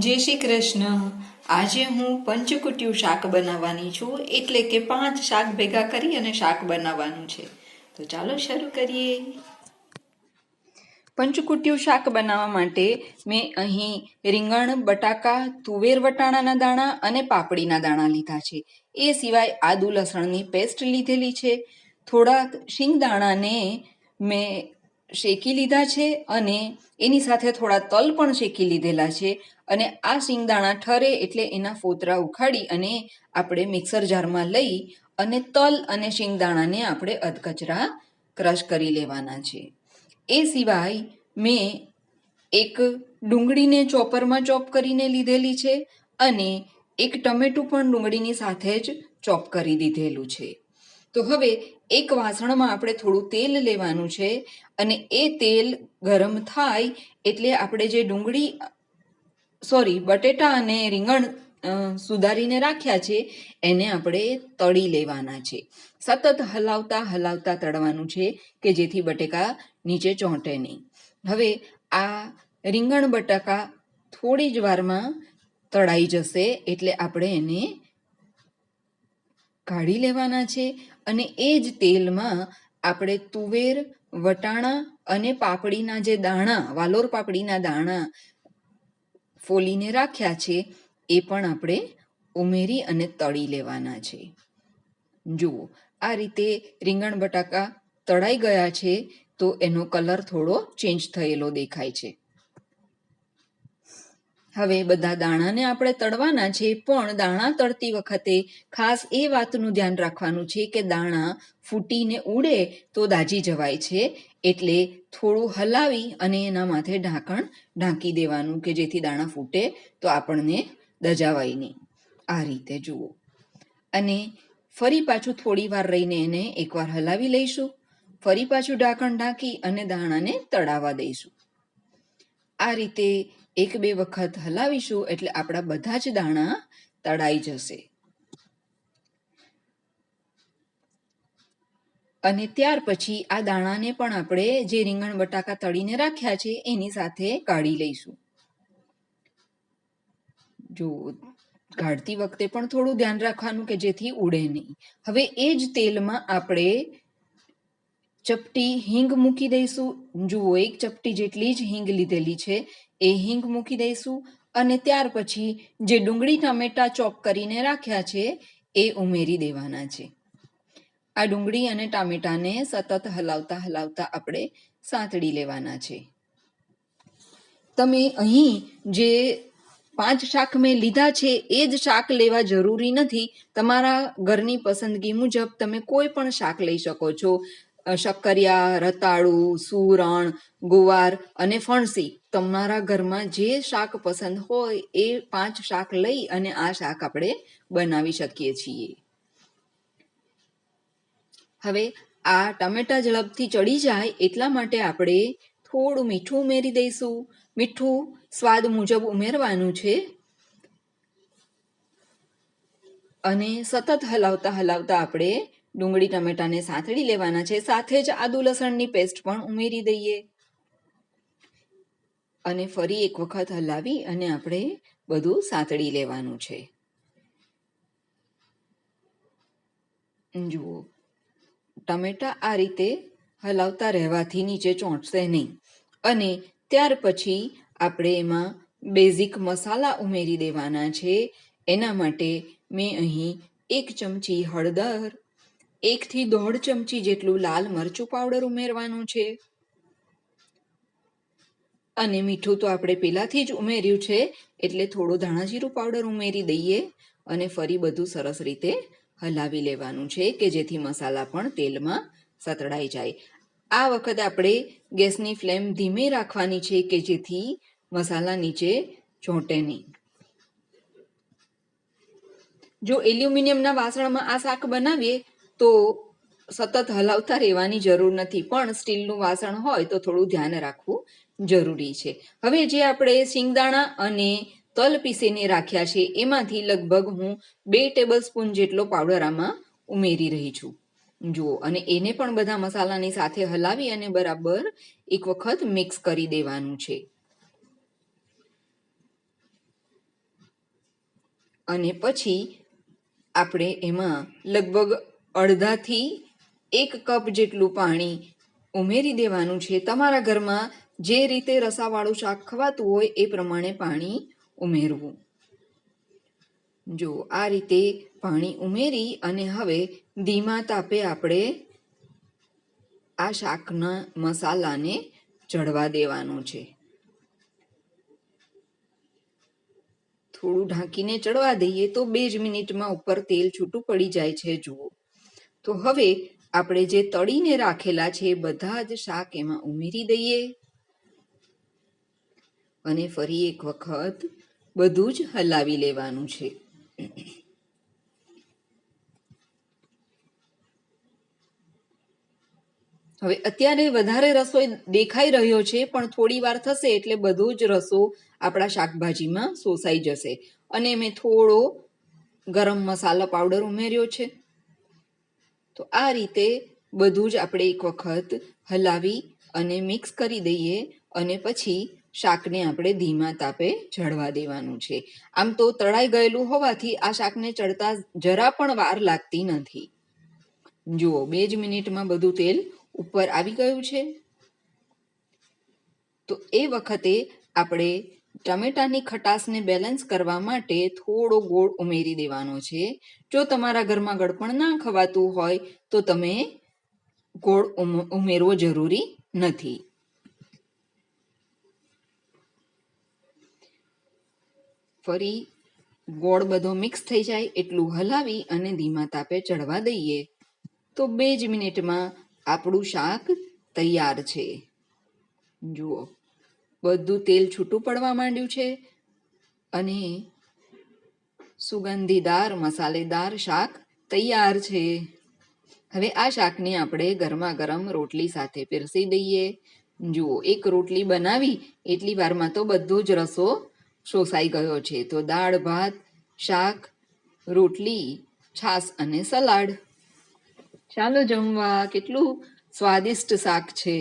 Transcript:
જય શ્રી કૃષ્ણ. આજે હું પંચકુટ્યું શાક બનાવવાની છું, એટલે કે પાંચ શાક ભેગા કરી અને શાક બનાવવાનું છે. તો ચાલો શરૂ કરીએ. પંચકુટ્યું શાક બનાવવા માટે મેં અહીં રીંગણ, બટાકા, તુવેર વટાણાના દાણા અને પાપડીના દાણા લીધા છે. એ સિવાય આદુ લસણની પેસ્ટ લીધેલી છે. થોડાક શિંગદાણાને મેં શેકી લીધા છે અને એની સાથે થોડા તલ પણ શેકી લીધેલા છે અને આ શિંગદાણા ઠરે એટલે એના ફોતરા ઉખાડી અને આપણે મિક્સર જારમાં લઈ અને તલ અને શિંગદાણાને આપણે અધકચરા ક્રશ કરી લેવાના છે. એ સિવાય મેં એક ડુંગળીને ચોપરમાં ચોપ કરીને લીધેલી છે અને એક ટમેટું પણ ડુંગળીની સાથે જ ચોપ કરી દીધેલું છે. તો હવે એક વાસણમાં આપણે થોડું તેલ લેવાનું છે અને એ તેલ ગરમ થાય એટલે આપણે જે ડુંગળી, સોરી, બટેટા અને રીંગણ સુધારીને રાખ્યા છે, એને આપણે તળી લેવાના છે. સતત હલાવતા હલાવતા તળવાનું છે કે જેથી બટેકા નીચે ચોંટે નહીં. હવે આ રીંગણ બટાકા થોડી જ વારમાં તળાઈ જશે એટલે આપણે એને કાઢી લેવાના છે અને એ જ તેલમાં આપણે તુવેર, વટાણા અને પાપડીના જે દાણા, વાલોર પાપડીના દાણા ફોલીને રાખ્યા છે, એ પણ આપણે ઉમેરી અને તળી લેવાના છે. જુઓ, આ રીતે રીંગણ બટાકા તળાઈ ગયા છે, તો એનો કલર થોડો ચેન્જ થયેલો દેખાય છે. હવે બધા દાણાને આપણે તળવાના છે, પણ દાણા તળતી વખતે ખાસ એ વાતનું ધ્યાન રાખવાનું છે કે દાણા ફૂટીને ઉડે તો દાજી જવાય છે, એટલે થોડું હલાવી અને એના માથે ઢાંકણ ઢાંકી દેવાનું કે જેથી દાણા ફૂટે તો આપણને દજાવાય નહીં. આ રીતે જુઓ. અને ફરી પાછું થોડી વાર રહીને એને એકવાર હલાવી લઈશું. ફરી પાછું ઢાંકણ ઢાંકી અને દાણાને તળાવવા દઈશું. આ રીતે એક બે વખત હલાવીશું એટલે આપણા બધા જ દાણા તળાઈ જશે. અને ત્યાર પછી આ દાણાને પણ આપણે જે રીંગણ, બટાકા તળીને રાખ્યા છે, એની સાથે કાઢી લઈશું. જો કાઢતી વખતે પણ થોડું ધ્યાન રાખવાનું કે જેથી ઉડે નહીં. હવે એ જ તેલમાં આપણે ચપટી હિંગ મૂકી દઈશું. જુઓ, એક ચપટી જેટલી જ હિંગ લીધેલી છે. એ હિંગ મૂકી દઈશું અને ત્યાર પછી જે ડુંગળી ટામેટા ચોપ કરીને રાખ્યા છે, એ ઉમેરી દેવાના છે. આ ડુંગળી અને ટામેટાને સતત હલાવતા હલાવતા આપણે સાંતળી લેવાના છે. તમે અહીં જે પાંચ શાક મેં લીધા છે, એ જ શાક લેવા જરૂરી નથી. તમારા ઘરની પસંદગી મુજબ તમે કોઈ પણ શાક લઈ શકો છો. શક્કરિયા રતાળુ, સુરણ, ગુવાર અને ફણસી તમારા ઘરમાં જે શાક પસંદ હોય એ પાંચ શાક લઈ અને આ શાક આપણે બનાવી શકીએ છીએ. હવે આ ટમેટા ઝડપથી ચડી જાય એટલા માટે આપણે થોડું મીઠું ઉમેરી દઈશું. મીઠું સ્વાદ મુજબ ઉમેરવાનું છે. અને સતત હલાવતા હલાવતા આપણે ડુંગળી ટમેટાને સાંતળી લેવાના છે. સાથે જ આદુ લસણની પેસ્ટ પણ ઉમેરી દઈએ. અને ફરી એક વખત હલાવી અને આપણે બધું સાંતળી લેવાનું છે. જુઓ. ટમેટા આ રીતે હલાવતા રહેવાથી નીચે ચોંટશે નહીં. અને ત્યાર પછી આપણે એમાં બેઝિક મસાલા ઉમેરી દેવાના છે. એના માટે મેં અહીં એક ચમચી હળદર એકથી દોઢ ચમચી જેટલું લાલ મરચું પાવડર ઉમેરવાનું છે. અને મીઠું તો આપણે પહેલાથી જ ઉમેર્યું છે, એટલે થોડું ધાણાજીરું પાવડર ઉમેરી દઈએ અને ફરી બધું સરસ રીતે હલાવી લેવાનું છે, કે જેથી મસાલા પણ તેલમાં સતળાઈ જાય. આ વખત આપણે ગેસની ફ્લેમ ધીમે રાખવાની છે, કે જેથી મસાલા નીચે ચોંટે નહીં. જો એલ્યુમિનિયમના વાસણમાં આ શાક બનાવીએ તો સતત હલાવતા રહેવાની જરૂર નથી, પણ સ્ટીલનું વાસણ હોય તો થોડું ધ્યાન રાખવું જરૂરી છે. હવે જે આપણે શિંગદાણા અને તલ પીસીને રાખ્યા છે, એમાંથી લગભગ હું બે ટેબલ સ્પૂન જેટલો પાવડર આમાં ઉમેરી રહી છું. જુઓ, અને એને પણ બધા મસાલાની સાથે હલાવી અને બરાબર એક વખત મિક્સ કરી દેવાનું છે. અને પછી આપણે એમાં લગભગ અડધાથી એક કપ જેટલું પાણી ઉમેરી દેવાનું છે. તમારા ઘરમાં જે રીતે રસાવાળું શાક ખવાતું હોય એ પ્રમાણે પાણી ઉમેરવું. જો આ રીતે પાણી ઉમેરી અને હવે ધીમા તાપે આપણે આ શાકના મસાલાને ચડવા દેવાનું છે. થોડું ઢાંકીને ચડવા દઈએ તો બે જ મિનિટમાં ઉપર તેલ છૂટું પડી જાય છે. જુઓ. તો હવે આપણે જે તળીને રાખેલા છે બધા જ શાક એમાં ઉમેરી દઈએ. અને ફરી એક વખત બધું જ હલાવી લેવાનું છે. હવે અત્યારે વધારે રસોઈ દેખાઈ રહ્યો છે, પણ થોડી વાર થશે એટલે બધો જ રસો આપણા શાકભાજીમાં શોષાઈ જશે. અને મેં થોડો ગરમ મસાલા પાવડર ઉમેર્યો છે. તો આ રીતે બધું જ આપણે એક વખત હલાવી અને મિક્સ કરી દઈએ અને પછી શાકને આપણે ધીમા તાપે ચડવા દેવાનું છે. આમ તો તળાઈ ગયેલું હોવાથી આ શાકને ચડતા જરા પણ વાર લાગતી નથી. જુઓ, બે જ મિનિટમાં બધું તેલ ઉપર આવી ગયું છે. તો એ વખતે આપણે ટમેટાની ખટાશને બેલેન્સ કરવા માટે થોડો ગોળ ઉમેરી દેવાનો છે. જો તમારા ઘરમાં ગળપણ ના ખવાતું હોય, તો તમે ગોળ ઉમેરવો જરૂરી નથી. ફરી ગોળ બધો મિક્સ થઈ જાય, એટલું હલાવી અને ધીમા તાપે ચડવા દઈએ. તો બે જ મિનિટમાં આપણું શાક તૈયાર છે. જુઓ. બધું તેલ છૂટું પડવા માંડ્યું છે અને સુગંધીદાર, મસાલેદાર શાક તૈયાર છે. હવે આ શાકને આપણે ગરમા ગરમ રોટલી સાથે પીરસી દઈએ. જુઓ, એક રોટલી બનાવી, એટલી વારમાં તો બધો જ રસો શોષાઈ ગયો છે. તો દાળ, ભાત, શાક, રોટલી, છાશ અને સલાડ. ચાલો જમવા, કેટલું સ્વાદિષ્ટ શાક છે.